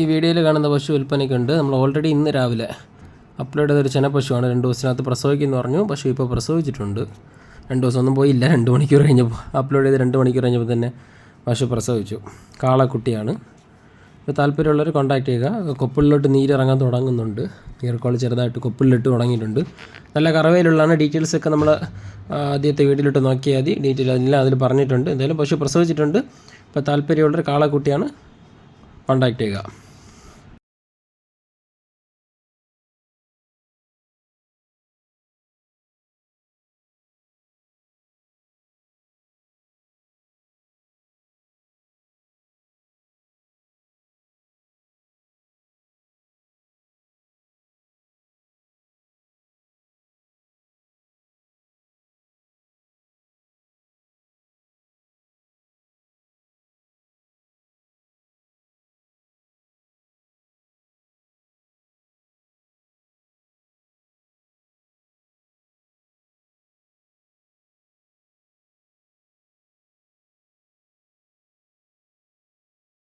ഈ വീഡിയോയിൽ കാണുന്ന പശു വിൽപ്പനയ്ക്കുണ്ട് നമ്മൾ ഓൾറെഡി ഇന്ന് രാവിലെ അപ്ലോഡ് ചെയ്തൊരു ചെന പശുവാണ്. രണ്ട് ദിവസത്തിനകത്ത് പ്രസവിക്കുമെന്ന് പറഞ്ഞു. പശു ഇപ്പോൾ പ്രസവിച്ചിട്ടുണ്ട്. രണ്ട് ദിവസം ഒന്നും പോയില്ല. രണ്ട് മണിക്കൂർ കഴിഞ്ഞപ്പോൾ അപ്ലോഡ് ചെയ്ത് രണ്ട് മണിക്കൂർ കഴിഞ്ഞപ്പോൾ തന്നെ പശു പ്രസവിച്ചു. കാളക്കുട്ടിയാണ്. ഇപ്പോൾ താല്പര്യമുള്ളവർ കോൺടാക്ട് ചെയ്യുക. കൊപ്പിളിലോട്ട് നീരിറങ്ങാൻ തുടങ്ങുന്നുണ്ട്. നീർക്കോൾ ചെറുതായിട്ട് കൊപ്പിളിലിട്ട് തുടങ്ങിയിട്ടുണ്ട്. നല്ല കറവയിലുള്ളതാണ്. ഡീറ്റെയിൽസ് ഒക്കെ നമ്മൾ ആദ്യത്തെ വീട്ടിലിട്ട് നോക്കിയാൽ മതി. ഡീറ്റെയിൽ എല്ലാം അതിൽ പറഞ്ഞിട്ടുണ്ട്. എന്തായാലും പശു പ്രസവിച്ചിട്ടുണ്ട്. ഇപ്പോൾ താല്പര്യമുള്ളൊരു കാളക്കുട്ടിയാണ് കോൺടാക്ട് ചെയ്യുക.